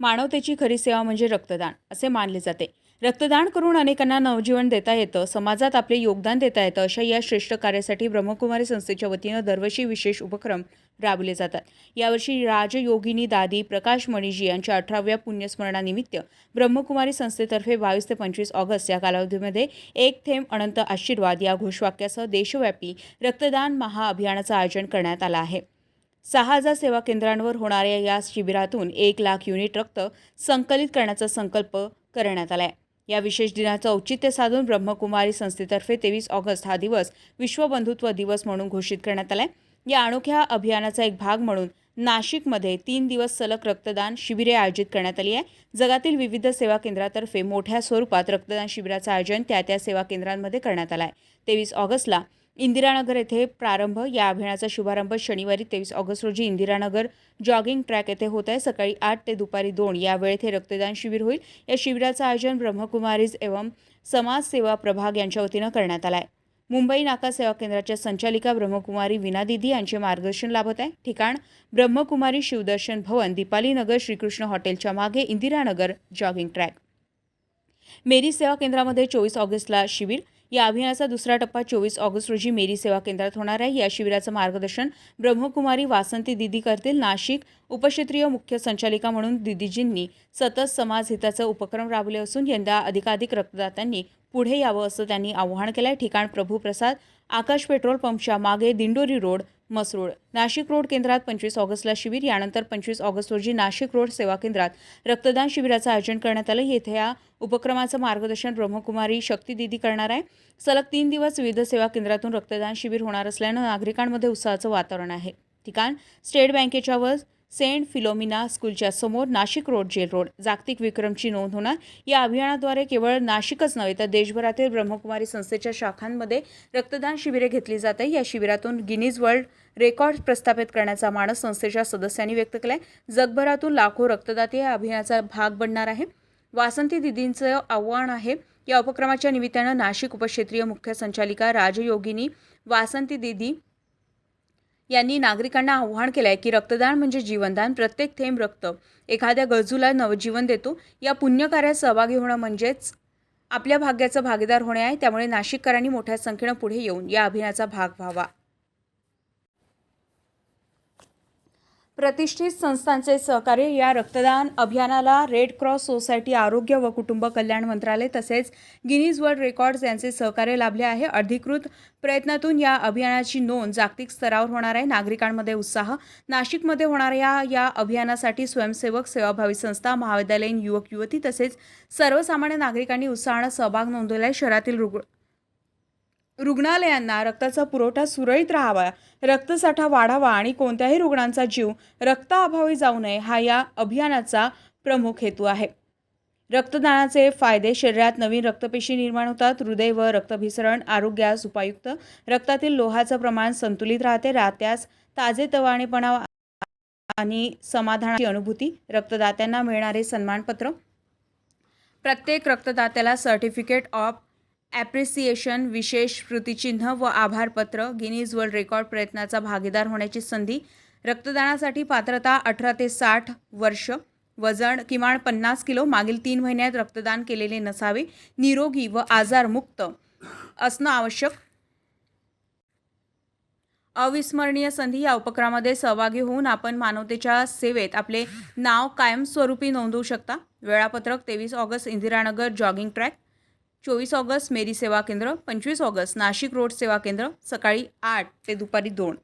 मानवतेची खरी सेवा म्हणजे रक्तदान असे मानले जाते. रक्तदान करून अनेकांना नवजीवन देता येतं समाजात आपले योगदान देता येतं अशा या श्रेष्ठ कार्यासाठी ब्रह्मकुमारी संस्थेच्या वतीनं दरवर्षी विशेष उपक्रम राबवले जातात. यावर्षी राजयोगिनी दादी प्रकाश मणिजी यांच्या अठराव्या पुण्यस्मरणानिमित्त ब्रह्मकुमारी संस्थेतर्फे बावीस ते पंचवीस ऑगस्ट या कालावधीमध्ये एक थेंब अनंत आशीर्वाद या घोषवाक्यासह देशव्यापी रक्तदान महाअभियानाचं आयोजन करण्यात आलं आहे. सहा हजार सेवा केंद्रांवर होणाऱ्या या शिबिरातून एक लाख युनिट रक्त संकलित करण्याचा संकल्प करण्यात आला आहे या विशेष दिनाचं औचित्य साधून ब्रह्मकुमारी संस्थेतर्फे तेवीस ऑगस्ट हा दिवस विश्वबंधुत्व दिवस म्हणून घोषित करण्यात आला आहे या अनोख्या अभियानाचा एक भाग म्हणून नाशिकमध्ये तीन दिवस सलग रक्तदान शिबिरे आयोजित करण्यात आली आहे. जगातील विविध सेवा केंद्रातर्फे मोठ्या स्वरूपात रक्तदान शिबिराचं आयोजन त्या त्या सेवा केंद्रांमध्ये करण्यात आलं आहे तेवीस ऑगस्टला इंदिरानगर येथे प्रारंभ या अभियानाचा शुभारंभ शनिवारी तेवीस ऑगस्ट रोजी इंदिरानगर जॉगिंग ट्रॅक येथे होत आहे. सकाळी आठ ते दुपारी दोन या वेळेत हे रक्तदान शिबिर होईल. या शिबिराचं आयोजन ब्रह्मकुमारीज एवं समाजसेवा प्रभाग यांच्या वतीनं करण्यात आलं आहे. मुंबई नाका सेवा केंद्राच्या संचालिका ब्रह्मकुमारी विना दिदी यांचे मार्गदर्शन लाभत आहे. ठिकाण ब्रह्मकुमारी शिवदर्शन भवन दीपाली नगर श्रीकृष्ण हॉटेलच्या मागे इंदिरानगर जॉगिंग ट्रॅक. मेरी सेवा केंद्रामध्ये चोवीस ऑगस्टला शिबिर या अभियानाचा दुसरा टप्पा चोवीस ऑगस्ट रोजी मेरी सेवा केंद्रात होणार आहे. या शिबिराचं मार्गदर्शन ब्रह्मकुमारी वासंती दिदी करतील. नाशिक उपक्षेत्रीय मुख्य संचालिका म्हणून दिदीजींनी सतत समाजहिताचे उपक्रम राबवले असून यंदा अधिकाधिक रक्तदात्यांनी पुढे यावं असं त्यांनी आवाहन केलं आहे ठिकाण प्रभूप्रसाद आकाश पेट्रोल पंपच्या मागे दिंडोरी रोड मसरूळ नाशिक रोड केंद्रात पंचवीस ऑगस्टला शिबिर यानंतर पंचवीस ऑगस्ट रोजी नाशिक रोड सेवा केंद्रात रक्तदान शिबिराचं आयोजन करण्यात आलं. येथे या उपक्रमाचं मार्गदर्शन ब्रह्मकुमारी शक्ती दिदी करणार आहे. सलग तीन दिवस विविध सेवा केंद्रातून रक्तदान शिबिर होणार असल्यानं नागरिकांमध्ये उत्साहाचं वातावरण आहे. ठिकाण स्टेट बँकेच्या वर सेंट फिलोमिना स्कूलच्या समोर नाशिक रोड जेल रोड. जागतिक विक्रमची नोंद होणार. या अभियानाद्वारे केवळ नाशिकच नव्हे तर देशभरातील ब्रह्मकुमारी संस्थेच्या शाखांमध्ये रक्तदान शिबिरे घेतली जाते या शिबिरातून गिनीज वर्ल्ड रेकॉर्ड प्रस्थापित करण्याचा मानस संस्थेच्या सदस्यांनी व्यक्त केला आहे जगभरातून लाखो रक्तदाते या अभियानाचा भाग बनणार आहे वासंती दिदींचं आव्हान आहे. या उपक्रमाच्या निमित्तानं नाशिक उपक्षेत्रीय मुख्य संचालिका राजयोगिनी वासंती दिदी यांनी नागरिकांना आव्हान केलं आहे की रक्तदान म्हणजे जीवनदान प्रत्येक थेंब रक्त. एखाद्या गरजूला नवजीवन देतो. या पुण्यकार्यात सहभागी होणं म्हणजेच आपल्या भाग्याचं भागीदार होणे आहे. त्यामुळे नाशिककरांनी मोठ्या संख्येनं पुढे येऊन या अभियानाचा भाग व्हावा. प्रतिष्ठित संस्थांचे सहकार्य या रक्तदान अभियानाला रेड क्रॉस सोसायटी आरोग्य व कुटुंब कल्याण मंत्रालय तसेच गिनीज वर्ल्ड रेकॉर्ड्स यांचे सहकार्य लाभले आहे. अधिकृत प्रयत्नातून या अभियानाची नोंद जागतिक स्तरावर होणार आहे. नागरिकांमध्ये उत्साह. नाशिकमध्ये होणाऱ्या या अभियानासाठी स्वयंसेवक सेवाभावी संस्था महाविद्यालयीन युवक युवती तसेच सर्वसामान्य नागरिकांनी उत्साहानं सहभाग नोंदवला आहे. शहरातील रुग्ण रुग्णालयांना रक्ताचा पुरवठा सुरळीत राहावा रक्तसाठा वाढावा आणि कोणत्याही रुग्णांचा जीव रक्ताअभावी जाऊ नये हा या अभियानाचा प्रमुख हेतू आहे. रक्तदानाचे फायदे शरीरात नवीन रक्तपेशी निर्माण होतात. हृदय व रक्तभिसरण आरोग्यास उपायुक्त. रक्तातील लोहाचं प्रमाण संतुलित राहते. राहत्यास ताजेतवाणेपणा आणि समाधानाची अनुभूती रक्तदात्यांना मिळणारे सन्मानपत्र. प्रत्येक रक्तदात्याला सर्टिफिकेट ऑफ ॲप्रिसिएशन विशेष स्मृतिचिन्ह व आभारपत्र गिनीज वर्ल्ड रेकॉर्ड प्रयत्नाचा भागीदार होण्याची संधी रक्तदानासाठी पात्रता अठरा ते साठ वर्ष वजन किमान पन्नास किलो मागील तीन महिन्यात रक्तदान केलेले नसावे निरोगी व आजारमुक्त असणं आवश्यक. अविस्मरणीय संधी या उपक्रमामध्ये सहभागी होऊन आपण मानवतेच्या सेवेत आपले नाव कायमस्वरूपी नोंदवू शकता. वेळापत्रक तेवीस ऑगस्ट इंदिरानगर जॉगिंग ट्रॅक चोवीस ऑगस्ट मेरी सेवा केंद्र पंचवीस ऑगस्ट नाशिक रोड सेवा केंद्र सकाळी आठ ते दुपारी दोन.